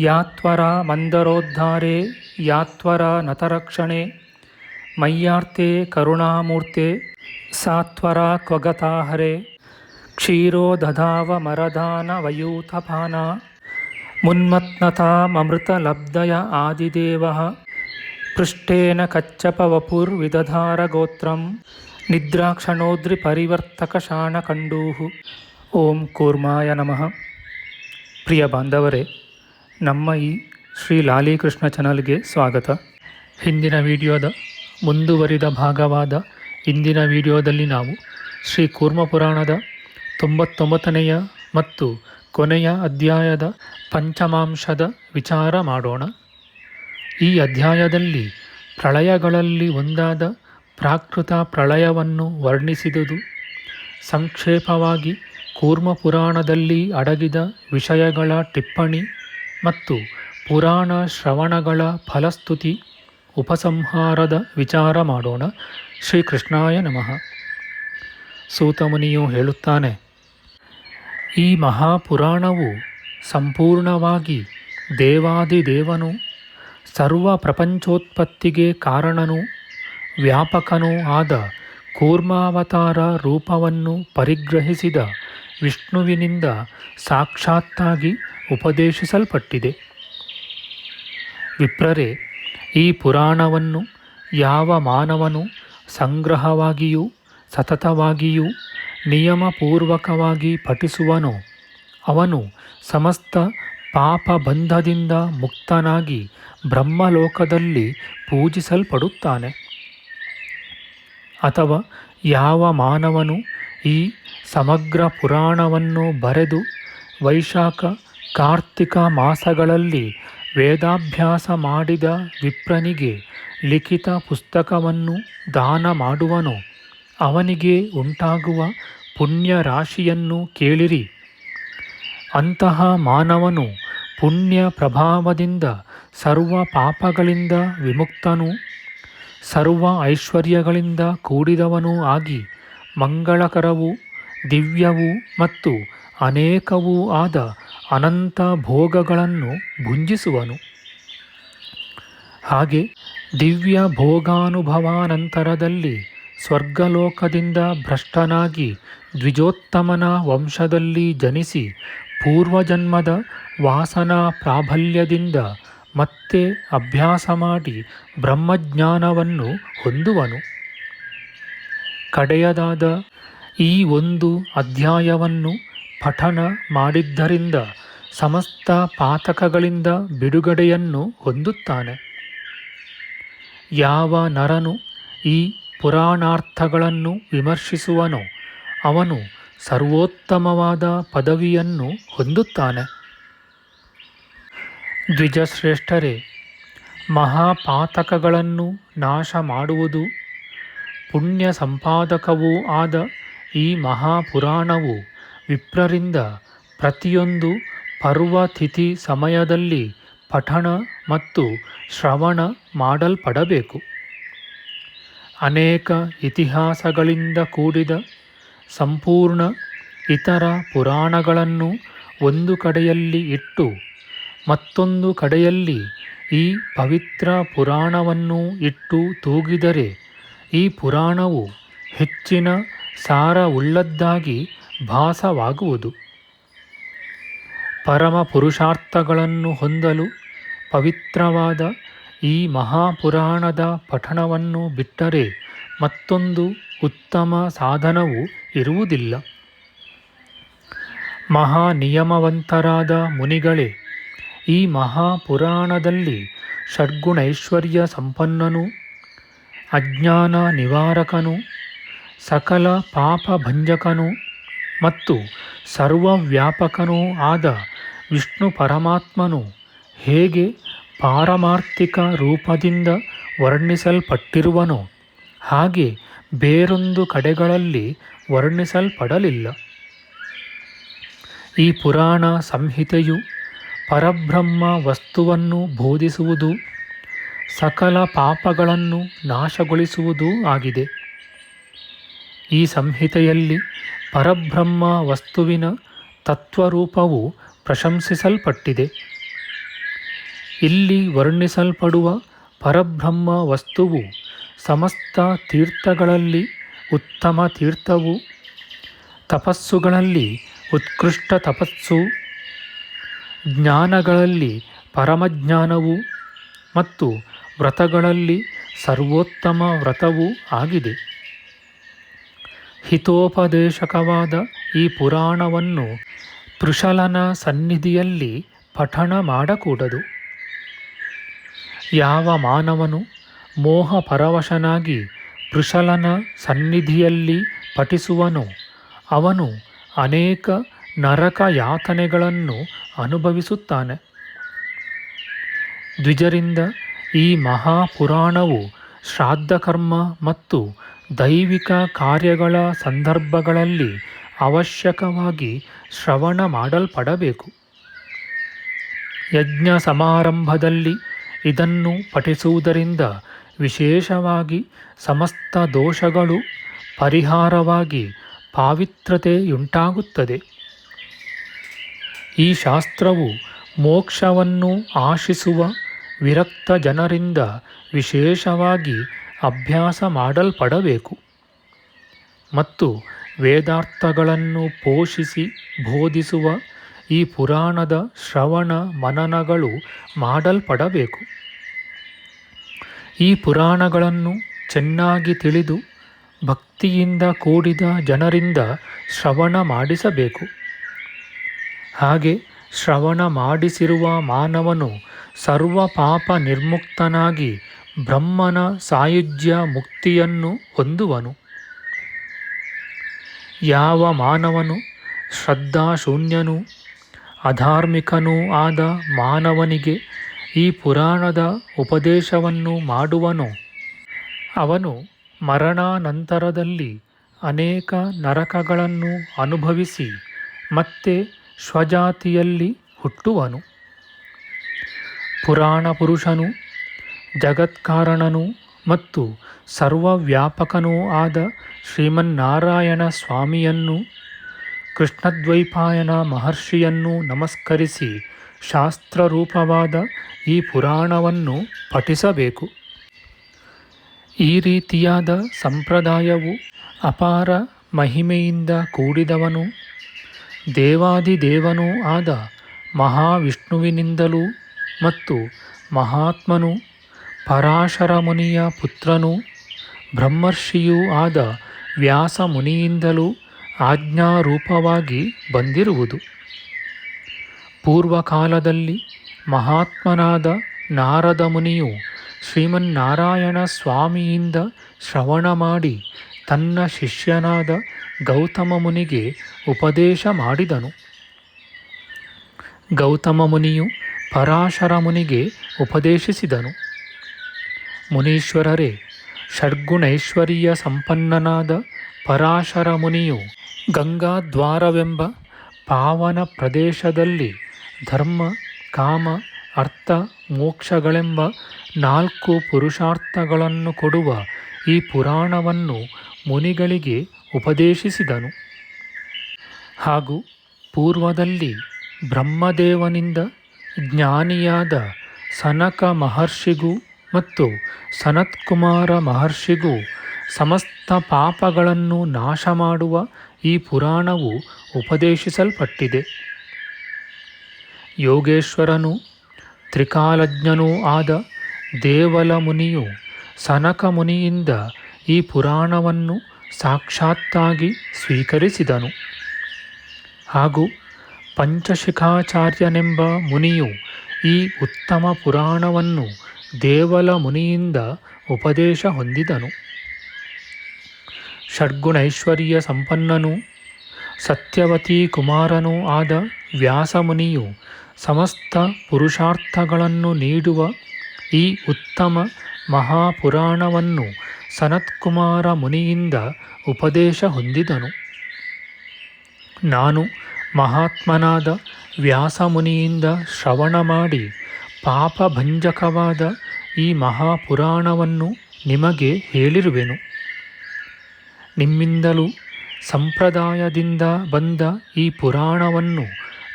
ಯಾತ್ವರ ಮಂದರೋದ್ಧಾರೆ, ಯಾತ್ವರ ನತರಕ್ಷಣೆ ಮಯ್ಯಾರ್ತೆ ಕರುಣಾಮೂರ್ತೆ, ಸಾತ್ವರ ಕ್ವಗತಾಹರೆ ಕ್ಷೀರೋದಧಾವ ಮರದಾನ ವಯೂಥಪಾನ ಮುನ್ಮತ್ನತಾಮೃತಲಬ್ಧಯ ಆದಿದೇವ ಪೃಷ್ಟೇನ ಕಚ್ಚಪ ವಪುರ್ವಿದಧಾರ ಗೋತ್ರಂ ನಿದ್ರಾಕ್ಷಣೋದ್ರಿಪರಿವರ್ತಕ ಶಾಣಕಂಡೂಹು. ಓಂ ಕೂರ್ಮಾಯ ನಮಃ. ಪ್ರಿಯ ಬಾಂಧವರೇ ನಮ್ಮ ಈ ಶ್ರೀ ಲಾಲೀಕೃಷ್ಣ ಚಾನಲ್ಗೆ ಸ್ವಾಗತ. ಹಿಂದಿನ ವಿಡಿಯೋದ ಮುಂದುವರಿದ ಭಾಗವಾದ ಇಂದಿನ ವಿಡಿಯೋದಲ್ಲಿ ನಾವು ಶ್ರೀ ಕೂರ್ಮ ಪುರಾಣದ ತೊಂಬತ್ತೊಂಬತ್ತನೆಯ ಮತ್ತು ಕೊನೆಯ ಅಧ್ಯಾಯದ ಪಂಚಮಾಂಶದ ವಿಚಾರ ಮಾಡೋಣ. ಈ ಅಧ್ಯಾಯದಲ್ಲಿ ಪ್ರಳಯಗಳಲ್ಲಿ ಒಂದಾದ ಪ್ರಾಕೃತ ಪ್ರಳಯವನ್ನು ವರ್ಣಿಸಿದುದು. ಸಂಕ್ಷೇಪವಾಗಿ ಕೂರ್ಮ ಪುರಾಣದಲ್ಲಿ ಅಡಗಿದ ವಿಷಯಗಳ ಟಿಪ್ಪಣಿ ಮತ್ತು ಪುರಾಣ ಶ್ರವಣಗಳ ಫಲಸ್ತುತಿ ಉಪಸಂಹಾರದ ವಿಚಾರ ಮಾಡೋಣ. ಶ್ರೀಕೃಷ್ಣಾಯ ನಮಃ. ಸೂತಮುನಿಯು ಹೇಳುತ್ತಾನೆ, ಈ ಮಹಾಪುರಾಣವು ಸಂಪೂರ್ಣವಾಗಿ ದೇವಾದಿದೇವನು ಸರ್ವ ಪ್ರಪಂಚೋತ್ಪತ್ತಿಗೆ ಕಾರಣನು, ವ್ಯಾಪಕನೂ ಆದ ಕೂರ್ಮಾವತಾರ ರೂಪವನ್ನು ಪರಿಗ್ರಹಿಸಿದ ವಿಷ್ಣುವಿನಿಂದ ಸಾಕ್ಷಾತ್ತಾಗಿ ಉಪದೇಶಿಸಲ್ಪಟ್ಟಿದೆ. ವಿಪ್ರರೆ, ಈ ಪುರಾಣವನ್ನು ಯಾವ ಮಾನವನು ಸಂಗ್ರಹವಾಗಿಯೂ ಸತತವಾಗಿಯೂ ನಿಯಮಪೂರ್ವಕವಾಗಿ ಪಠಿಸುವನೋ, ಅವನು ಸಮಸ್ತ ಪಾಪ ಬಂಧದಿಂದ ಮುಕ್ತನಾಗಿ ಬ್ರಹ್ಮಲೋಕದಲ್ಲಿ ಪೂಜಿಸಲ್ಪಡುತ್ತಾನೆ. ಅಥವಾ ಯಾವ ಮಾನವನು ಈ ಸಮಗ್ರ ಪುರಾಣವನ್ನು ಬರೆದು ವೈಶಾಖ ಕಾರ್ತಿಕ ಮಾಸಗಳಲ್ಲಿ ವೇದಾಭ್ಯಾಸ ಮಾಡಿದ ವಿಪ್ರನಿಗೆ ಲಿಖಿತ ಪುಸ್ತಕವನ್ನು ದಾನ ಮಾಡುವನು. ಅವನಿಗೆ ಉಂಟಾಗುವ ಪುಣ್ಯ ರಾಶಿಯನ್ನು ಕೇಳಿರಿ. ಅಂತಹ ಮಾನವನು ಪುಣ್ಯ ಪ್ರಭಾವದಿಂದ ಸರ್ವ ಪಾಪಗಳಿಂದ ವಿಮುಕ್ತನೂ. ಸರ್ವ ಐಶ್ವರ್ಯಗಳಿಂದ ಕೂಡಿದವನೂ ಆಗಿ ಮಂಗಳಕರವೂ, ದಿವ್ಯವೂ ಮತ್ತು ಅನೇಕವೂ ಆದ ಅನಂತ ಭೋಗಗಳನ್ನು ಭುಂಜಿಸುವನು. ಹಾಗೆ ದಿವ್ಯ ಭೋಗಾನುಭವಾನಂತರದಲ್ಲಿ ಸ್ವರ್ಗಲೋಕದಿಂದ ಭ್ರಷ್ಟನಾಗಿ ದ್ವಿಜೋತ್ತಮನ ವಂಶದಲ್ಲಿ ಜನಿಸಿ ಪೂರ್ವಜನ್ಮದ ವಾಸನಾ ಪ್ರಾಬಲ್ಯದಿಂದ ಮತ್ತೆ ಅಭ್ಯಾಸ ಮಾಡಿ ಬ್ರಹ್ಮಜ್ಞಾನವನ್ನು ಹೊಂದುವನು. ಕಡೆಯದಾದ ಈ ಒಂದು ಅಧ್ಯಾಯವನ್ನು ಪಠನ ಮಾಡಿದ್ದರಿಂದ ಸಮಸ್ತ ಪಾತಕಗಳಿಂದ ಬಿಡುಗಡೆಯನ್ನು ಹೊಂದುತ್ತಾನೆ. ಯಾವ ನರನು ಈ ಪುರಾಣಾರ್ಥಗಳನ್ನು ವಿಮರ್ಶಿಸುವನೋ ಅವನು ಸರ್ವೋತ್ತಮವಾದ ಪದವಿಯನ್ನು ಹೊಂದುತ್ತಾನೆ. ದ್ವಿಜಶ್ರೇಷ್ಠರೇ, ಮಹಾಪಾತಕಗಳನ್ನು ನಾಶ ಮಾಡುವುದು ಪುಣ್ಯ ಸಂಪಾದಕವೂ ಆದ ಈ ಮಹಾಪುರಾಣವು ವಿಪ್ರರಿಂದ ಪ್ರತಿಯೊಂದು ಪರ್ವತಿಥಿ ಸಮಯದಲ್ಲಿ ಪಠಣ ಮತ್ತು ಶ್ರವಣ ಮಾಡಲ್ಪಡಬೇಕು. ಅನೇಕ ಇತಿಹಾಸಗಳಿಂದ ಕೂಡಿದ ಸಂಪೂರ್ಣ ಇತರ ಪುರಾಣಗಳನ್ನು ಒಂದು ಕಡೆಯಲ್ಲಿ ಇಟ್ಟು ಮತ್ತೊಂದು ಕಡೆಯಲ್ಲಿ ಈ ಪವಿತ್ರ ಪುರಾಣವನ್ನು ಇಟ್ಟು ತೂಗಿದರೆ ಈ ಪುರಾಣವು ಹೆಚ್ಚಿನ ಸಾರವುಳ್ಳದ್ದಾಗಿ ಭಾಸವಾಗುವುದು. ಪರಮ ಪುರುಷಾರ್ಥಗಳನ್ನು ಹೊಂದಲು ಪವಿತ್ರವಾದ ಈ ಮಹಾಪುರಾಣದ ಪಠಣವನ್ನು ಬಿಟ್ಟರೆ ಮತ್ತೊಂದು ಉತ್ತಮ ಸಾಧನವು ಇರುವುದಿಲ್ಲ. ಮಹಾ ನಿಯಮವಂತರಾದ ಮುನಿಗಳೇ, ಈ ಮಹಾಪುರಾಣದಲ್ಲಿ ಷಡ್ಗುಣೈಶ್ವರ್ಯ ಸಂಪನ್ನನು, ಅಜ್ಞಾನ ನಿವಾರಕನು, ಸಕಲ ಪಾಪ ಭಂಜಕನು ಮತ್ತು ಸರ್ವವ್ಯಾಪಕನೂ ಆದ ವಿಷ್ಣು ಪರಮಾತ್ಮನು ಹೇಗೆ ಪಾರಮಾರ್ಥಿಕ ರೂಪದಿಂದ ವರ್ಣಿಸಲ್ಪಟ್ಟಿರುವನೋ ಹಾಗೆ ಬೇರೊಂದು ಕಡೆಗಳಲ್ಲಿ ವರ್ಣಿಸಲ್ಪಡಲಿಲ್ಲ. ಈ ಪುರಾಣ ಸಂಹಿತೆಯು ಪರಬ್ರಹ್ಮ ವಸ್ತುವನ್ನು ಬೋಧಿಸುವುದು, ಸಕಲ ಪಾಪಗಳನ್ನು ನಾಶಗೊಳಿಸುವುದೂ ಆಗಿದೆ. ಈ ಸಂಹಿತೆಯಲ್ಲಿ ಪರಬ್ರಹ್ಮ ವಸ್ತುವಿನ ತತ್ವರೂಪವು ಪ್ರಶಂಸಿಸಲ್ಪಟ್ಟಿದೆ. ಇಲ್ಲಿ ವರ್ಣಿಸಲ್ಪಡುವ ಪರಬ್ರಹ್ಮ ವಸ್ತುವು ಸಮಸ್ತ ತೀರ್ಥಗಳಲ್ಲಿ ಉತ್ತಮ ತೀರ್ಥವು, ತಪಸ್ಸುಗಳಲ್ಲಿ ಉತ್ಕೃಷ್ಟ ತಪಸ್ಸು, ಜ್ಞಾನಗಳಲ್ಲಿ ಪರಮಜ್ಞಾನವು ಮತ್ತು ವ್ರತಗಳಲ್ಲಿ ಸರ್ವೋತ್ತಮ ವ್ರತವೂ ಆಗಿದೆ. ಹಿತೋಪದೇಶಕವಾದ ಈ ಪುರಾಣವನ್ನು ಪೃಷಲನ ಸನ್ನಿಧಿಯಲ್ಲಿ ಪಠಣ ಮಾಡಕೂಡದು. ಯಾವ ಮಾನವನು ಮೋಹ ಪರವಶನಾಗಿ ಪೃಷಲನ ಸನ್ನಿಧಿಯಲ್ಲಿ ಪಠಿಸುವನು, ಅವನು ಅನೇಕ ನರಕ ಯಾತನೆಗಳನ್ನು ಅನುಭವಿಸುತ್ತಾನೆ. ದ್ವಿಜರಿಂದ ಈ ಮಹಾಪುರಾಣವು ಶ್ರಾದ್ದಕರ್ಮ ಮತ್ತು ದೈವಿಕ ಕಾರ್ಯಗಳ ಸಂದರ್ಭಗಳಲ್ಲಿ ಅವಶ್ಯಕವಾಗಿ ಶ್ರವಣ ಮಾಡಲ್ಪಡಬೇಕು. ಯಜ್ಞ ಸಮಾರಂಭದಲ್ಲಿ ಇದನ್ನು ಪಠಿಸುವುದರಿಂದ ವಿಶೇಷವಾಗಿ ಸಮಸ್ತ ದೋಷಗಳು ಪರಿಹಾರವಾಗಿ ಪಾವಿತ್ರತೆಯುಂಟಾಗುತ್ತದೆ ಈ ಶಾಸ್ತ್ರವು ಮೋಕ್ಷವನ್ನು ಆಶಿಸುವ ವಿರಕ್ತ ಜನರಿಂದ ವಿಶೇಷವಾಗಿ ಅಭ್ಯಾಸ ಮಾಡಲ್ಪಡಬೇಕು. ಮತ್ತು ವೇದಾರ್ಥಗಳನ್ನು ಪೋಷಿಸಿ ಬೋಧಿಸುವ ಈ ಪುರಾಣದ ಶ್ರವಣ ಮನನಗಳು ಮಾಡಲ್ಪಡಬೇಕು. ಈ ಪುರಾಣಗಳನ್ನು ಚೆನ್ನಾಗಿ ತಿಳಿದು ಭಕ್ತಿಯಿಂದ ಕೂಡಿದ ಜನರಿಂದ ಶ್ರವಣ ಮಾಡಿಸಬೇಕು. ಹಾಗೆ ಶ್ರವಣ ಮಾಡಿಸಿರುವ ಮಾನವನು ಸರ್ವ ಪಾಪ ನಿರ್ಮುಕ್ತನಾಗಿ ಬ್ರಹ್ಮನ ಸಾಯುಜ್ಯ ಮುಕ್ತಿಯನ್ನು ಹೊಂದುವನು. ಯಾವ ಮಾನವನು ಶ್ರದ್ಧಾಶೂನ್ಯನೂ ಅಧಾರ್ಮಿಕನೂ ಆದ ಮಾನವನಿಗೆ ಈ ಪುರಾಣದ ಉಪದೇಶವನ್ನು ಮಾಡುವನೋ? ಅವನು ಮರಣಾನಂತರದಲ್ಲಿ ಅನೇಕ ನರಕಗಳನ್ನು ಅನುಭವಿಸಿ ಮತ್ತೆ ಸ್ವಜಾತಿಯಲ್ಲಿ ಹುಟ್ಟುವನು. ಪುರಾಣ ಪುರುಷನು ಜಗತ್ಕಾರಣನು ಮತ್ತು ಸರ್ವವ್ಯಾಪಕನೂ ಆದ ಶ್ರೀಮನ್ನಾರಾಯಣ ಸ್ವಾಮಿಯನ್ನು, ಕೃಷ್ಣದ್ವೈಪಾಯನ ಮಹರ್ಷಿಯನ್ನು ನಮಸ್ಕರಿಸಿ ಶಾಸ್ತ್ರರೂಪವಾದ ಈ ಪುರಾಣವನ್ನು ಪಠಿಸಬೇಕು. ಈ ರೀತಿಯಾದ ಸಂಪ್ರದಾಯವು ಅಪಾರ ಮಹಿಮೆಯಿಂದ ಕೂಡಿದವನು, ದೇವಾದಿದೇವನೂ ಆದ ಮಹಾವಿಷ್ಣುವಿನಿಂದಲೂ ಮತ್ತು ಮಹಾತ್ಮನು ಪರಾಶರ ಮುನಿಯ ಪುತ್ರನೂ ಬ್ರಹ್ಮರ್ಷಿಯೂ ಆದ ವ್ಯಾಸ ಮುನಿಯಿಂದಲೂ ಆಜ್ಞಾರೂಪವಾಗಿ ಬಂದಿರುವುದು. ಪೂರ್ವಕಾಲದಲ್ಲಿ ಮಹಾತ್ಮನಾದ ನಾರದ ಮುನಿಯು ಶ್ರೀಮನ್ನಾರಾಯಣ ಸ್ವಾಮಿಯಿಂದ ಶ್ರವಣ ಮಾಡಿ ತನ್ನ ಶಿಷ್ಯನಾದ ಗೌತಮ ಮುನಿಗೆ ಉಪದೇಶ ಮಾಡಿದನು. ಗೌತಮ ಮುನಿಯು ಪರಾಶರ ಮುನಿಗೆ ಉಪದೇಶಿಸಿದನು. ಮುನೀಶ್ವರರೇ, ಷಡ್ಗುಣೈಶ್ವರ್ಯ ಸಂಪನ್ನನಾದ ಪರಾಶರ ಮುನಿಯು ಗಂಗಾದ್ವಾರವೆಂಬ ಪಾವನ ಪ್ರದೇಶದಲ್ಲಿ ಧರ್ಮ, ಕಾಮ, ಅರ್ಥ, ಮೋಕ್ಷಗಳೆಂಬ ನಾಲ್ಕು ಪುರುಷಾರ್ಥಗಳನ್ನು ಕೊಡುವ ಈ ಪುರಾಣವನ್ನು ಮುನಿಗಳಿಗೆ ಉಪದೇಶಿಸಿದನು. ಹಾಗೂ ಪೂರ್ವದಲ್ಲಿ ಬ್ರಹ್ಮದೇವನಿಂದ ಜ್ಞಾನಿಯಾದ ಸನಕ ಮಹರ್ಷಿಗೂ ಮತ್ತು ಸನತ್ಕುಮಾರ ಮಹರ್ಷಿಗೂ ಸಮಸ್ತ ಪಾಪಗಳನ್ನು ನಾಶ ಮಾಡುವ ಈ ಪುರಾಣವು ಉಪದೇಶಿಸಲ್ಪಟ್ಟಿದೆ. ಯೋಗೇಶ್ವರನು, ತ್ರಿಕಾಲಜ್ಞನೂ ಆದ ದೇವಲ ಮುನಿಯು ಸನಕ ಮುನಿಯಿಂದ ಈ ಪುರಾಣವನ್ನು ಸಾಕ್ಷಾತ್ತಾಗಿ ಸ್ವೀಕರಿಸಿದನು. ಹಾಗೂ ಪಂಚಶಿಖಾಚಾರ್ಯನೆಂಬ ಮುನಿಯು ಈ ಉತ್ತಮ ಪುರಾಣವನ್ನು ದೇವಲ ಮುನಿಯಿಂದ ಉಪದೇಶ ಹೊಂದಿದನು. ಷಡ್ಗುಣೈಶ್ವರ್ಯ ಸಂಪನ್ನನೂ, ಸತ್ಯವತಿ ಕುಮಾರನೂ ಆದ ವ್ಯಾಸಮುನಿಯು ಸಮಸ್ತ ಪುರುಷಾರ್ಥಗಳನ್ನು ನೀಡುವ ಈ ಉತ್ತಮ ಮಹಾಪುರಾಣವನ್ನು ಸನತ್ಕುಮಾರ ಮುನಿಯಿಂದ ಉಪದೇಶ ಹೊಂದಿದನು. ನಾನು ಮಹಾತ್ಮನಾದ ವ್ಯಾಸಮುನಿಯಿಂದ ಶ್ರವಣ ಮಾಡಿ ಪಾಪಭಂಜಕವಾದ ಈ ಮಹಾಪುರಾಣವನ್ನು ನಿಮಗೆ ಹೇಳಿರುವೆನು. ನಿಮ್ಮಿಂದಲೂ ಸಂಪ್ರದಾಯದಿಂದ ಬಂದ ಈ ಪುರಾಣವನ್ನು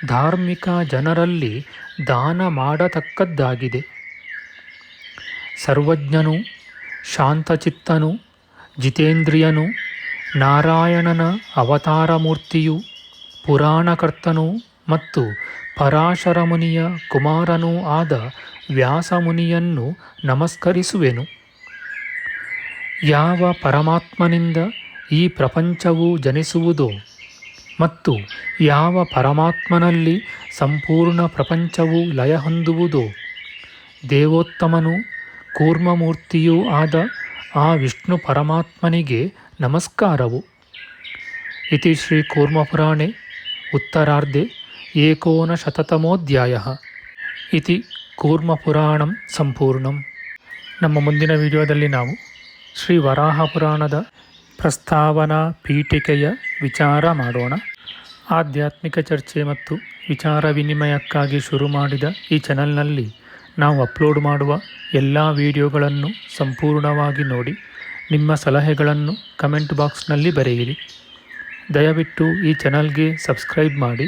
ಧಾರ್ಮಿಕ ಜನರಲ್ಲಿ ದಾನ ಮಾಡತಕ್ಕದ್ದಾಗಿದೆ. ಸರ್ವಜ್ಞನು, ಶಾಂತಚಿತ್ತನು, ಜಿತೇಂದ್ರಿಯನು, ನಾರಾಯಣನ ಅವತಾರಮೂರ್ತಿಯು, ಪುರಾಣಕರ್ತನು ಮತ್ತು ಪರಾಶರ ಮುನಿಯ ಕುಮಾರನೂ ಆದ ವ್ಯಾಸಮುನಿಯನ್ನು ನಮಸ್ಕರಿಸುವೆನು. ಯಾವ ಪರಮಾತ್ಮನಿಂದ ಈ ಪ್ರಪಂಚವು ಜನಿಸುವುದೋ ಮತ್ತು ಯಾವ ಪರಮಾತ್ಮನಲ್ಲಿ ಸಂಪೂರ್ಣ ಪ್ರಪಂಚವು ಲಯ ಹೊಂದುವುದೋ ದೇವೋತ್ತಮನು, ಕೂರ್ಮಮೂರ್ತಿಯೂ ಆದ ಆ ವಿಷ್ಣು ಪರಮಾತ್ಮನಿಗೆ ನಮಸ್ಕಾರವು. ಇತಿ ಶ್ರೀ ಕೂರ್ಮಪುರಾಣೆ, ಉತ್ತರಾರ್ಧೆ ಏಕೋನಶತತಮೋಧ್ಯಾಯ ಇತಿ ಕೂರ್ಮಪುರಾಣಂ ಸಂಪೂರ್ಣಂ. ನಮ್ಮ ಮುಂದಿನ ವಿಡಿಯೋದಲ್ಲಿ ನಾವು ಶ್ರೀ ವರಾಹ ಪುರಾಣದ ಪ್ರಸ್ತಾವನಾ ಪೀಠಿಕೆಯ ವಿಚಾರ ಮಾಡೋಣ. ಆಧ್ಯಾತ್ಮಿಕ ಚರ್ಚೆ ಮತ್ತು ವಿಚಾರ ವಿನಿಮಯಕ್ಕಾಗಿ ಶುರು ಮಾಡಿದ ಈ ಚಾನಲ್ನಲ್ಲಿ ನಾವು ಅಪ್ಲೋಡ್ ಮಾಡುವ ಎಲ್ಲ ವಿಡಿಯೋಗಳನ್ನು ಸಂಪೂರ್ಣವಾಗಿ ನೋಡಿ, ನಿಮ್ಮ ಸಲಹೆಗಳನ್ನು ಕಮೆಂಟ್ ಬಾಕ್ಸ್ನಲ್ಲಿ ಬರೆಯಿರಿ. ದಯವಿಟ್ಟು ಈ ಚಾನಲ್ಗೆ ಸಬ್ಸ್ಕ್ರೈಬ್ ಮಾಡಿ